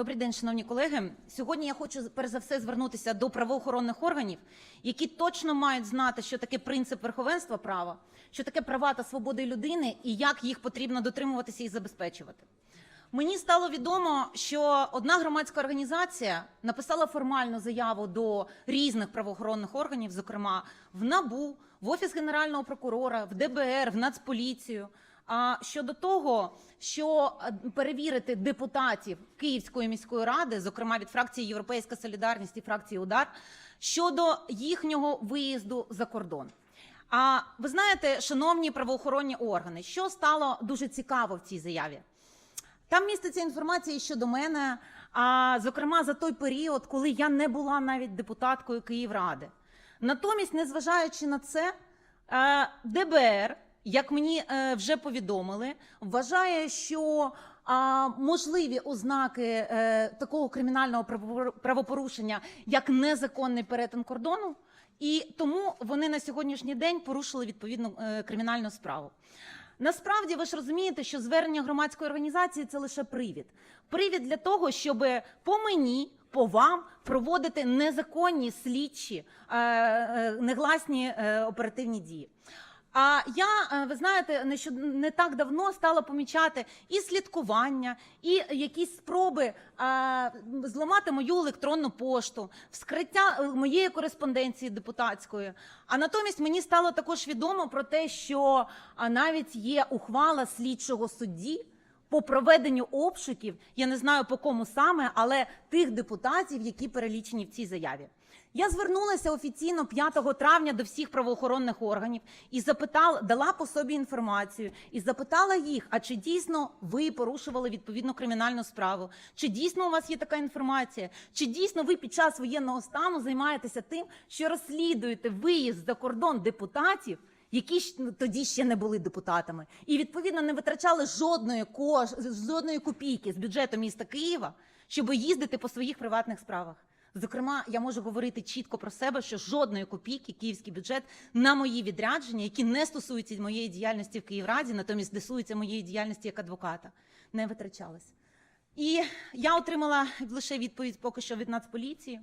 Добрий день, шановні колеги. Сьогодні я хочу перш за все звернутися до правоохоронних органів, які точно мають знати, що таке принцип верховенства права, що таке права та свободи людини і як їх потрібно дотримуватися і забезпечувати. Мені стало відомо, що одна громадська організація написала формальну заяву до різних правоохоронних органів, зокрема в НАБУ, в Офіс Генерального прокурора, в ДБР, в Нацполіцію. А щодо того, що е, перевірити депутатів Київської міської ради, зокрема від фракції Європейська Солідарність і фракції Удар, щодо їхнього виїзду за кордон. А ви знаєте, шановні правоохоронні органи, що стало дуже цікаво в цій заяві? Там міститься інформація щодо мене, а зокрема за той період, коли я не була навіть депутаткою Київради. Натомість, незважаючи на це, е, ДБР, як мені е, вже повідомили, вважає, що можливі ознаки е, такого кримінального правопор- правопорушення, як незаконний перетин кордону, і тому вони на сьогоднішній день порушили відповідну е, кримінальну справу. Насправді ви ж розумієте, що звернення громадської організації це лише привід. Привід для того, щоб по мені, по вам проводити незаконні слідчі, негласні оперативні дії. А я, е, ви знаєте, не що не так давно стала помічати і слідкування, і якісь спроби а, зламати мою електронну пошту, вскриття е, моєї кореспонденції депутатської. А натомість мені стало також відомо про те, що навіть є ухвала слідчого судді по проведенню обшуків. Я не знаю по кому саме, але тих депутатів, які перелічені в цій заяві. Я звернулася офіційно 5 травня до всіх правоохоронних органів і запитала, дала по собі інформацію і запитала їх: а чи дійсно ви порушували відповідну кримінальну справу? Чи дійсно у вас є така інформація? Чи дійсно ви під час воєнного стану займаєтеся тим, що розслідуєте виїзд за кордон депутатів? Які ну, тоді ще не були депутатами, і відповідно не витрачали жодної кош... жодної копійки з бюджету міста Києва, щоб їздити по своїх приватних справах. Зокрема, я можу говорити чітко про себе, що жодної копійки київський бюджет на мої відрядження, які не стосуються моєї діяльності в Київраді, натомість стосуються моєї діяльності як адвоката, не витрачалась. І я отримала лише відповідь поки що від Нацполіції.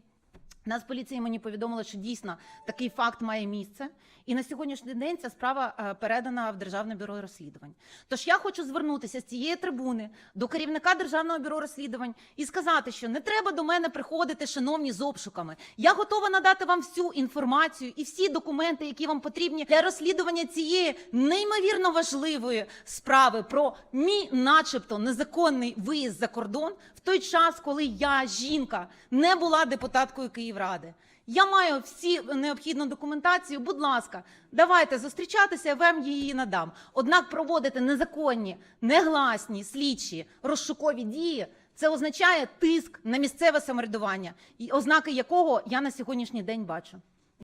Нацполіція мені повідомила, що дійсно такий факт має місце, і на сьогоднішній день ця справа е, передана в Державне бюро розслідувань. Тож я хочу звернутися з цієї трибуни до керівника Державного бюро розслідувань і сказати, що не треба до мене приходити, шановні, з обшуками. Я готова надати вам всю інформацію і всі документи, які вам потрібні для розслідування цієї неймовірно важливої справи про мій, начебто, незаконний виїзд за кордон в той час, коли я, жінка, не була депутаткою Київради. Я маю всі необхідну документацію. Будь ласка, давайте зустрічатися, я вам її надам. Однак проводити незаконні, негласні слідчі розшукові дії це означає тиск на місцеве самоврядування, ознаки якого я на сьогоднішній день бачу.